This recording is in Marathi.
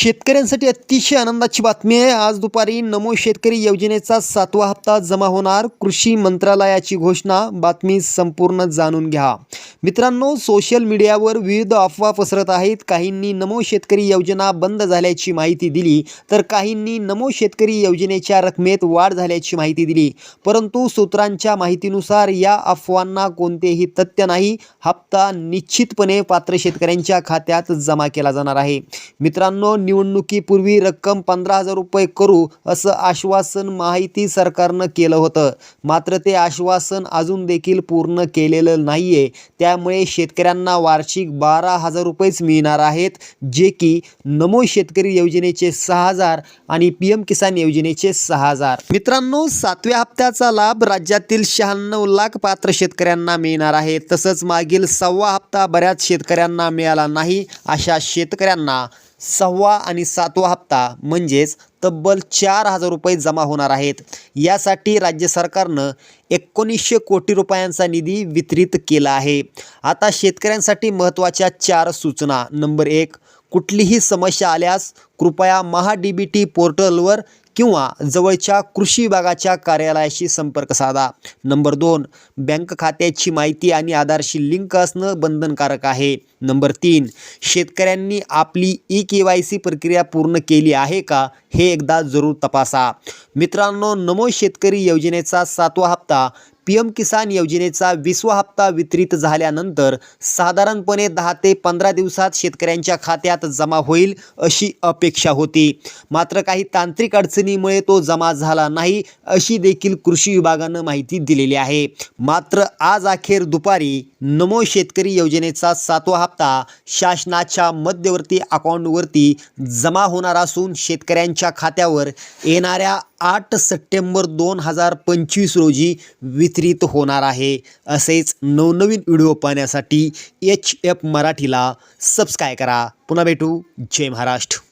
शेतकऱ्यांसाठी अतिशय आनंदाची बातमी आहे. आज दुपारी नमो शेतकरी योजनेचा सातवा हप्ता जमा होणार. कृषी मंत्रालयाची घोषणा. बातमी संपूर्ण जाणून घ्या. मित्रांनो सोशल मीडियावर विविध अफवा पसरत आहेत. काहींनी नमो शेतकरी योजना बंद झाल्याची माहिती दिली तर काहींनी नमो शेतकरी योजनेच्या रकमेत वाढ झाल्याची माहिती दिली. परंतु सूत्रांच्या माहितीनुसार या अफवांना कोणतेही तथ्य नाही. हप्ता निश्चितपणे पात्र शेतकऱ्यांच्या खात्यात जमा केला जाणार आहे. मित्रांनो निवडणुकीपूर्वी रक्कम पंधरा हजार रुपये करू असं आश्वासन माहिती सरकारनं केलं होतं. मात्र ते आश्वासन अजून देखील पूर्ण केलेलं नाही आहे त्यामुळे शेतकऱ्यांना वार्षिक बारा हजार रुपयेच मिळणार आहेत जे की नमो शेतकरी योजनेचे सहा हजार आणि पी एम किसान योजनेचे सहा हजार. मित्रांनो सातव्या हप्त्याचा लाभ राज्यातील शहाण्णव लाख पात्र शेतकऱ्यांना मिळणार आहे. तसंच मागील सव्वा हप्ता बऱ्याच शेतकऱ्यांना मिळाला नाही अशा शेतकऱ्यांना सहावा आणि सातवा हप्ता म्हणजेच तब्बल चार हजार रुपये जमा होणार आहेत. यासाठी राज्य सरकारनं एकोणीसशे कोटी रुपयांचा निधी वितरित केला आहे. आता शेतकऱ्यांसाठी महत्त्वाच्या चार सूचना. नंबर एक कुठलीही समस्या आल्यास कृपया महा डी बी टी पोर्टलवर किंवा जवळच्या कृषी विभागाच्या कार्यालयाशी संपर्क साधा. नंबर दोन बँक खात्याची माहिती आणि आधारशी लिंक असणं बंधनकारक आहे. नंबर तीन शेतकऱ्यांनी आपली ई के वाय सी प्रक्रिया पूर्ण केली आहे का हे एकदा जरूर तपासा. मित्रांनो नमो शेतकरी योजनेचा सातवा हप्ता पी एम किसान योजनेचा विसवा हप्ता वितरित झाल्यानंतर साधारणपणे दहा ते पंधरा दिवसात शेतकऱ्यांच्या खात्यात जमा होईल अशी अपेक्षा होती. मात्र काही तांत्रिक अडचणीमुळे तो जमा झाला नाही अशी देखील कृषी विभागानं माहिती दिलेली आहे. मात्र आज अखेर दुपारी नमो शेतकरी योजनेचा सातवा हप्ता शासनाच्या मध्यवर्ती अकाउंटवरती जमा होणार असून शेतकऱ्यांच्या खात्यावर येणाऱ्या आठ सप्टेंबर दोन हजार पंचवीस रोजी वितरित होणार आहे. असेच नवनवीन व्हिडिओ पाहण्यासाठी एच एफ मराठीला सबस्क्राईब करा. पुन्हा भेटू. जय महाराष्ट्र.